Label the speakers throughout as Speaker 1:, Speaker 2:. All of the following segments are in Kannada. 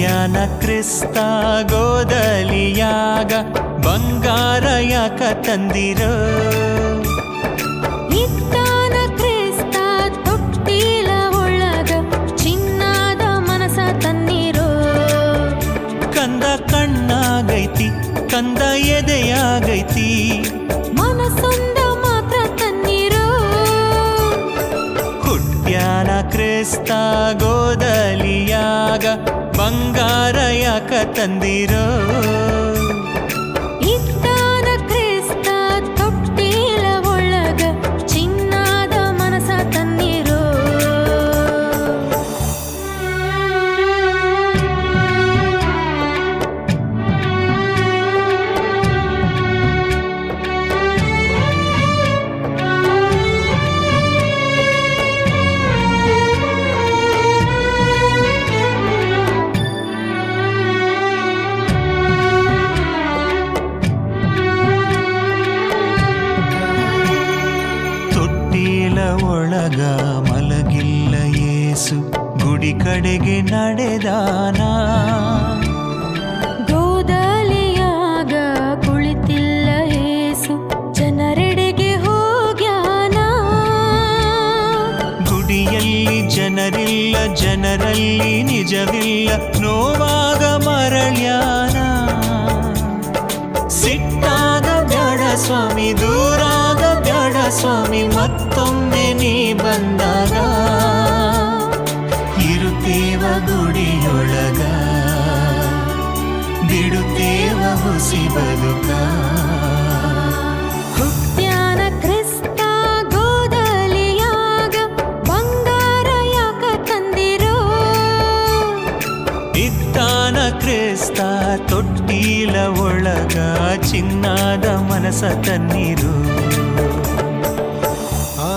Speaker 1: ಹುಟ್ಟ್ಯಾನ ಕ್ರಿಸ್ತ ಗೋದಲಿಯಾಗ ಬಂಗಾರ ಯಾಕ ತಂದಿರೋ ಕಂದ ಕಣ್ಣಾಗೈತಿ ಕಂದ ಎದೆಯಾಗೈತಿ.
Speaker 2: ಮನಸೊಂದ
Speaker 1: ಕ್ರಿಸ್ತ ಗೋದಲಿಯಾಗ ಬಂಗಾರ ಯಾಕ ತಂದಿರೋ
Speaker 2: ಒಳಗ
Speaker 1: ಮಲಗಿಲ್ಲ ಏಸು ಗುಡಿ ಕಡೆಗೆ ನಡೆದಾನ.
Speaker 2: ಗೋದಲಿಯಾಗ ಕುಳಿತಿಲ್ಲ ಏಸು ಜನರೆಡೆಗೆ ಹೋಗ್ಯಾನ.
Speaker 1: ಗುಡಿಯಲ್ಲಿ ಜನರಿಲ್ಲ ಜನರಲ್ಲಿ ನಿಜವಿಲ್ಲ ನೋವಾಗ ಮರಳ್ಯಾನ. ಸಿಟ್ಟಾಗ ಬ್ಯಾಡ ಸ್ವಾಮಿ ದೂರಾಗ ಬ್ಯಾಡ ಸ್ವಾಮಿ ಮತ್ತೊಮ್ಮೆ ಹುಸಿ ಬದುಕ
Speaker 2: ಹುಟ್ಟ್ಯಾನ ಕ್ರಿಸ್ತ ಗೋದಲಿಯಾಗ ಬಂಗಾರ ಯಾಕ ತಂದಿರೋ
Speaker 1: ಇದ್ದಾನ ಕ್ರಿಸ್ತ ತೊಟ್ಟಿಲ ಒಳಗ ಚಿನ್ನದ ಮನಸ ತನ್ನೀರು. ಆ,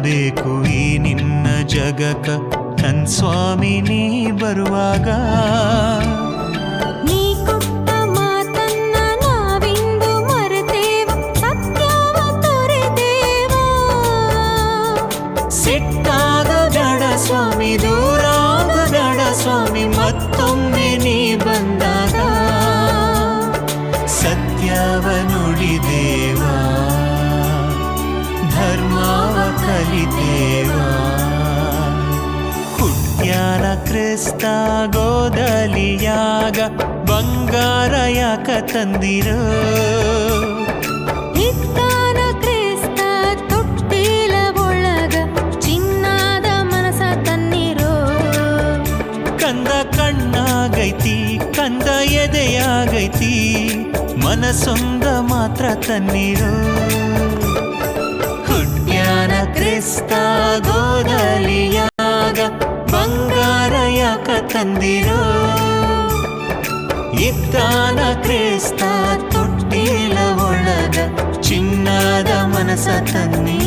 Speaker 2: ತರಬೇಕು ಈ ನಿನ್ನ
Speaker 1: ಜಗಕ. ನನ್ ಸ್ವಾಮಿ ನೀ ಬರುವಾಗ. ಸ್ವಾಮಿ ದೂರಾಗ ಬೇಡ ಸ್ವಾಮಿ ಮತ್ತೊಮ್ಮೆ ನೀ ಬಂದಾಗ
Speaker 2: ಮನಸ ಬಂಗಾರ
Speaker 1: ಕಂದ ಕಣ್ಣಾಗೈತಿ ಕಂದ ಎದೆಯಾಗೈತಿ ಮನಸೊಂದ ಮಾತ್ರ ತನ್ನೀರು ಹುಟ್ಟ್ಯಾನ ಕ್ರಿಸ್ತ ಗೋದಲಿಯಾಗ ತಂದಿರೋ ಇದ್ದಾನ ಕ್ರಿಸ್ತ ತೊಟ್ಟಿಲ ಒಳಗ ಚಿನ್ನದ ಮನಸ ತನ್ನೀರು